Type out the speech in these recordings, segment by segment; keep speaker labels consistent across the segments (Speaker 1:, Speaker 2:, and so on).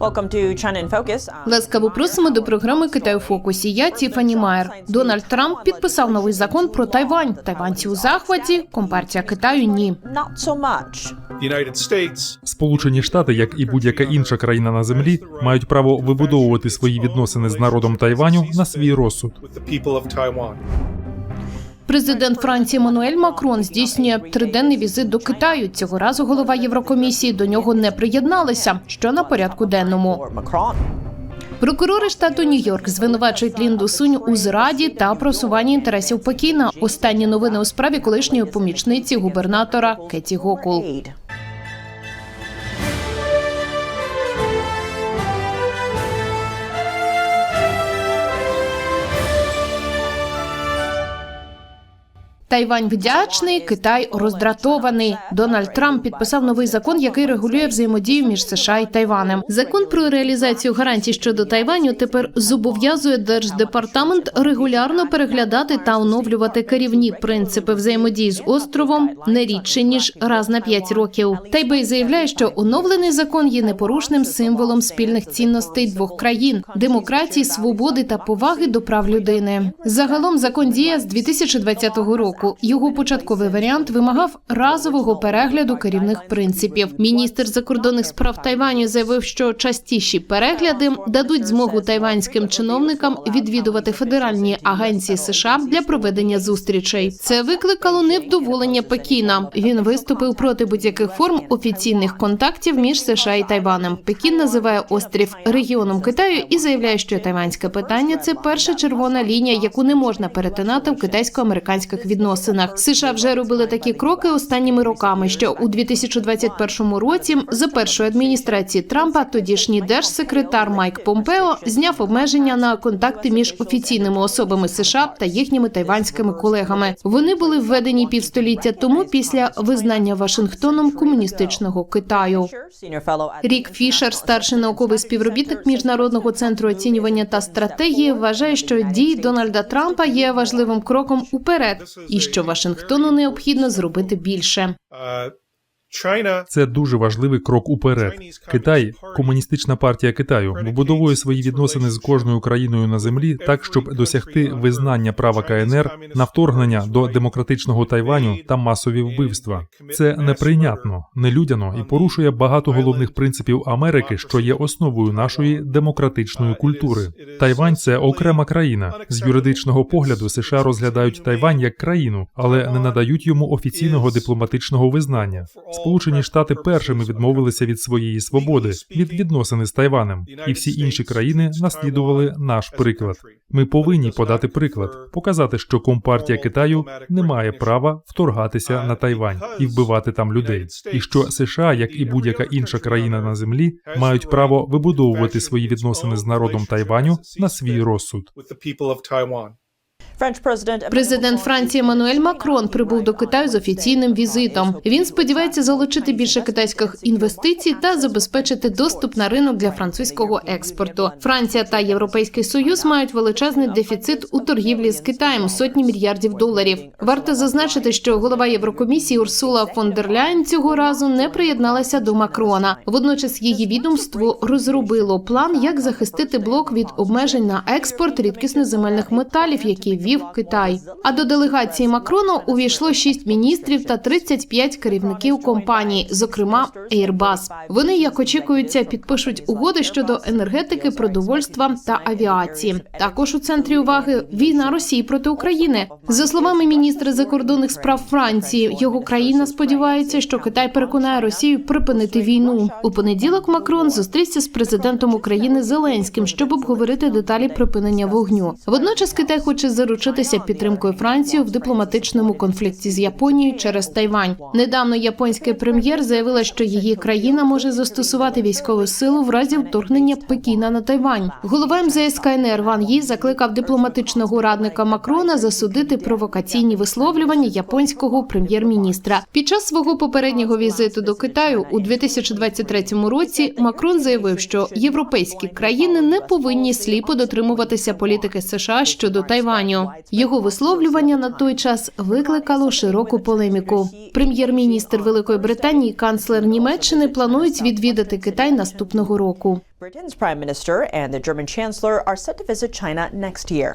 Speaker 1: Welcome to China in Focus.
Speaker 2: Ласкаво просимо до програми Китай у фокусі. Я Тіфані Майер. Дональд Трамп підписав новий закон про Тайвань. Тайванці у захваті, компартія Китаю ні.
Speaker 1: Not so much.
Speaker 3: The United States
Speaker 4: Сполучені Штати, як і будь-яка інша країна на землі, мають право вибудовувати свої відносини з народом Тайваню на свій розсуд.
Speaker 2: Президент Франції Мануель Макрон здійснює триденний візит до Китаю. Цього разу голова Єврокомісії до нього не приєдналися. Що на порядку денному. Прокурори штату Нью-Йорк звинувачують Лінду Сунь у зраді та просуванні інтересів Пекіна. Останні новини у справі колишньої помічниці губернатора Кеті Гокул. Тайвань вдячний, Китай роздратований. Дональд Трамп підписав новий закон, який регулює взаємодію між США і Тайванем. Закон про реалізацію гарантій щодо Тайваню тепер зобов'язує держдепартамент регулярно переглядати та оновлювати керівні принципи взаємодії з островом не рідше ніж раз на п'ять років. Тайбей заявляє, що оновлений закон є непорушним символом спільних цінностей двох країн демократії, свободи та поваги до прав людини. Загалом закон діє з 2020 року. Його початковий варіант вимагав разового перегляду керівних принципів. Міністр закордонних справ Тайваню заявив, що частіші перегляди дадуть змогу тайванським чиновникам відвідувати федеральні агенції США для проведення зустрічей. Це викликало невдоволення Пекіна. Він виступив проти будь-яких форм офіційних контактів між США і Тайванем. Пекін називає острів регіоном Китаю і заявляє, що тайванське питання це перша червона лінія, яку не можна перетинати в китайсько-американських відносинах. США вже робили такі кроки останніми роками. Що у 2021 році за першої адміністрації Трампа тодішній держсекретар Майк Помпео зняв обмеження на контакти між офіційними особами США та їхніми тайванськими колегами. Вони були введені півстоліття тому після визнання Вашингтоном комуністичного Китаю. Рік Фішер, старший науковий співробітник міжнародного центру оцінювання та стратегії, вважає, що дії Дональда Трампа є важливим кроком уперед, і що Вашингтону необхідно зробити більше.
Speaker 4: Це дуже важливий крок уперед. Китай, комуністична партія Китаю, вибудовує свої відносини з кожною країною на землі так, щоб досягти визнання права КНР на вторгнення до демократичного Тайваню та масові вбивства. Це неприйнятно, нелюдяно і порушує багато головних принципів Америки, що є основою нашої демократичної культури. Тайвань це окрема країна. З юридичного погляду США розглядають Тайвань як країну, але не надають йому офіційного дипломатичного визнання. Сполучені Штати першими відмовилися від своєї свободи від відносини з Тайванем, і всі інші країни наслідували наш приклад. Ми повинні подати приклад, показати, що компартія Китаю не має права вторгатися на Тайвань і вбивати там людей, і що США, як і будь-яка інша країна на землі, мають право вибудовувати свої відносини з народом Тайваню на свій розсуд.
Speaker 2: Президент Франції Еммануель Макрон прибув до Китаю з офіційним візитом. Він сподівається залучити більше китайських інвестицій та забезпечити доступ на ринок для французького експорту. Франція та Європейський Союз мають величезний дефіцит у торгівлі з Китаєм сотні мільярдів доларів. Варто зазначити, що голова Єврокомісії Урсула фон дер Ляйн цього разу не приєдналася до Макрона. Водночас її відомство розробило план, як захистити блок від обмежень на експорт рідкісних земельних металів, які вів Китай. А до делегації Макрону увійшло шість міністрів та 35 керівників компаній, зокрема Airbus. Вони, як очікується, підпишуть угоди щодо енергетики, продовольства та авіації. Також у центрі уваги війна Росії проти України. За словами міністра закордонних справ Франції, його країна сподівається, що Китай переконає Росію припинити війну. У понеділок Макрон зустрівся з президентом України Зеленським, щоб обговорити деталі припинення вогню. Водночас Китай хоче заручитися підтримкою Франції в дипломатичному конфлікті з Японією через Тайвань. Недавно японський прем'єр заявила, що її країна може застосувати військову силу в разі вторгнення Пекіна на Тайвань. Голова МЗС КНР Ван Ї закликав дипломатичного радника Макрона засудити провокаційні висловлювання японського прем'єр-міністра. Під час свого попереднього візиту до Китаю у 2023 році Макрон заявив, що європейські країни не повинні сліпо дотримуватися політики США щодо Тайваню. Його висловлювання на той час викликало широку полеміку. Прем'єр-міністр Великої Британії, канцлер Німеччини планують відвідати Китай наступного року.
Speaker 1: Britain's Prime Minister and the German are set to visit China next year.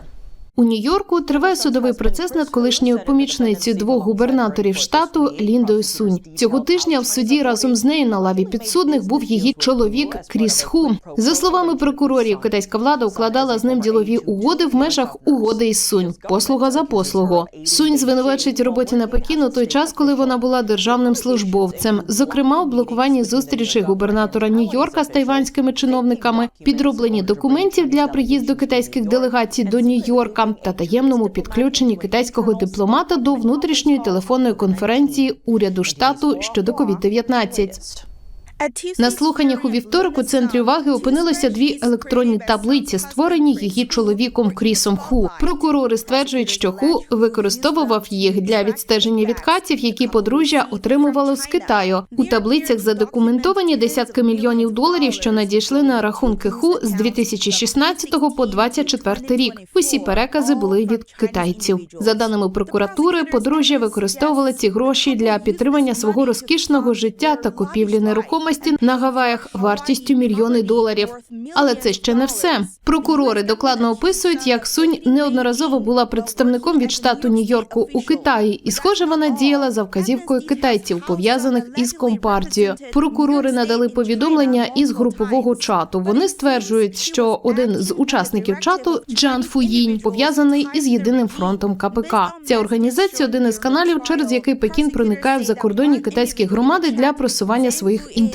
Speaker 2: У Нью-Йорку триває судовий процес над колишньою помічницею двох губернаторів штату Ліндою Сунь. Цього тижня в суді разом з нею на лаві підсудних був її чоловік Кріс Ху. За словами прокурорів, китайська влада укладала з ним ділові угоди в межах угоди із Сунь. Послуга за послугу. Сунь звинувачують роботі на Пекін у той час, коли вона була державним службовцем. Зокрема, у блокуванні зустрічей губернатора Нью-Йорка з тайванськими чиновниками, підробленні документів для приїзду китайських делегацій до Нью-Йорка та таємному підключенні китайського дипломата до внутрішньої телефонної конференції уряду штату щодо COVID-19. На слуханнях у вівторок у центрі уваги опинилися дві електронні таблиці, створені її чоловіком Крісом Ху. Прокурори стверджують, що Ху використовував їх для відстеження відкатів, які подружжя отримувало з Китаю. У таблицях задокументовані десятки мільйонів доларів, що надійшли на рахунки Ху з 2016 по 2024 рік. Усі перекази були від китайців. За даними прокуратури, подружжя використовували ці гроші для підтримання свого розкішного життя та купівлі нерухомості на Гаваях вартістю мільйони доларів. Але це ще не все. Прокурори докладно описують, як Сунь неодноразово була представником від штату Нью-Йорку у Китаї, і схоже, вона діяла за вказівкою китайців, пов'язаних із компартією. Прокурори надали повідомлення із групового чату. Вони стверджують, що один з учасників чату Джан Фуїнь пов'язаний із єдиним фронтом КПК. Ця організація один із каналів, через який Пекін проникає в закордонні китайські громади для просування своїх інтересів.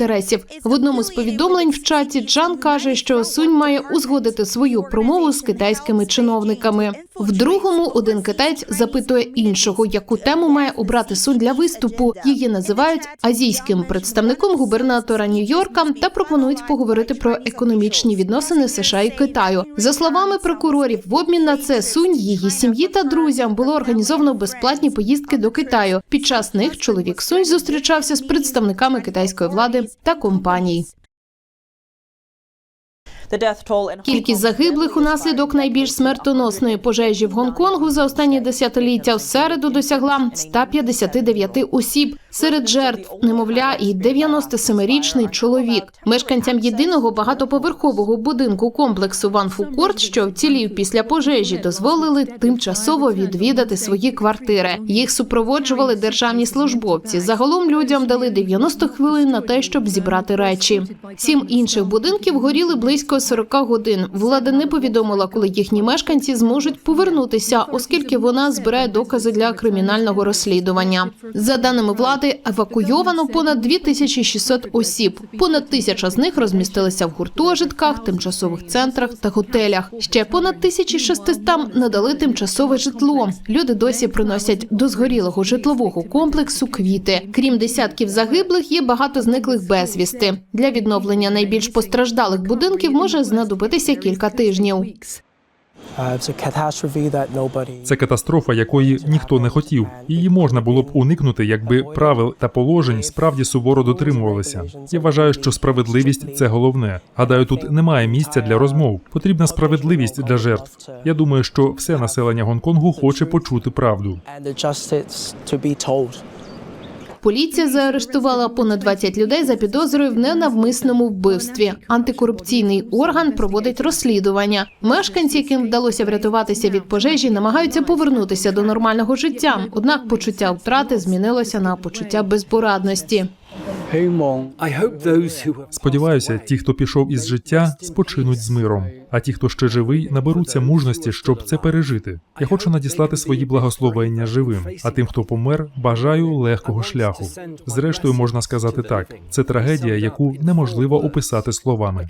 Speaker 2: В одному з повідомлень в чаті Джан каже, що Сунь має узгодити свою промову з китайськими чиновниками. В другому один китаєць запитує іншого, яку тему має обрати Сунь для виступу. Її називають азійським представником губернатора Нью-Йорка та пропонують поговорити про економічні відносини США і Китаю. За словами прокурорів, в обмін на це Сунь, її сім'ї та друзям було організовано безплатні поїздки до Китаю. Під час них чоловік Сунь зустрічався з представниками китайської влади та компаній. Кількість загиблих унаслідок найбільш смертоносної пожежі в Гонконгу за останні десятиліття в середу досягла 159 осіб. Серед жертв немовля і 97-річний чоловік. Мешканцям єдиного багатоповерхового будинку комплексу Ван Фукорт, що вцілів після пожежі, дозволили тимчасово відвідати свої квартири. Їх супроводжували державні службовці. Загалом людям дали 90 хвилин на те, щоб зібрати речі. Сім інших будинків горіли близько 40 годин. Влада не повідомила, коли їхні мешканці зможуть повернутися, оскільки вона збирає докази для кримінального розслідування. За даними влади, евакуйовано понад 2600 осіб. Понад тисяча з них розмістилися в гуртожитках, тимчасових центрах та готелях. Ще понад 1600 надали тимчасове житло. Люди досі приносять до згорілого житлового комплексу квіти. Крім десятків загиблих, є багато зниклих безвісти. Для відновлення найбільш постраждалих будинків може знадобитися кілька тижнів.
Speaker 4: Це катастрофа, якої ніхто не хотів. Її можна було б уникнути, якби правил та положень справді суворо дотримувалися. Я вважаю, що справедливість це головне. Гадаю, тут немає місця для розмов. Потрібна справедливість для жертв. Я думаю, що все населення Гонконгу хоче почути правду.
Speaker 2: Поліція заарештувала понад 20 людей за підозрою в ненавмисному вбивстві. Антикорупційний орган проводить розслідування. Мешканці, яким вдалося врятуватися від пожежі, намагаються повернутися до нормального життя. Однак почуття втрати змінилося на почуття безпорадності.
Speaker 4: Сподіваюся, ті, хто пішов із життя, спочинуть з миром. А ті, хто ще живий, наберуться мужності, щоб це пережити. Я хочу надіслати свої благословення живим. А тим, хто помер, бажаю легкого шляху. Зрештою, можна сказати так: це трагедія, яку неможливо описати словами.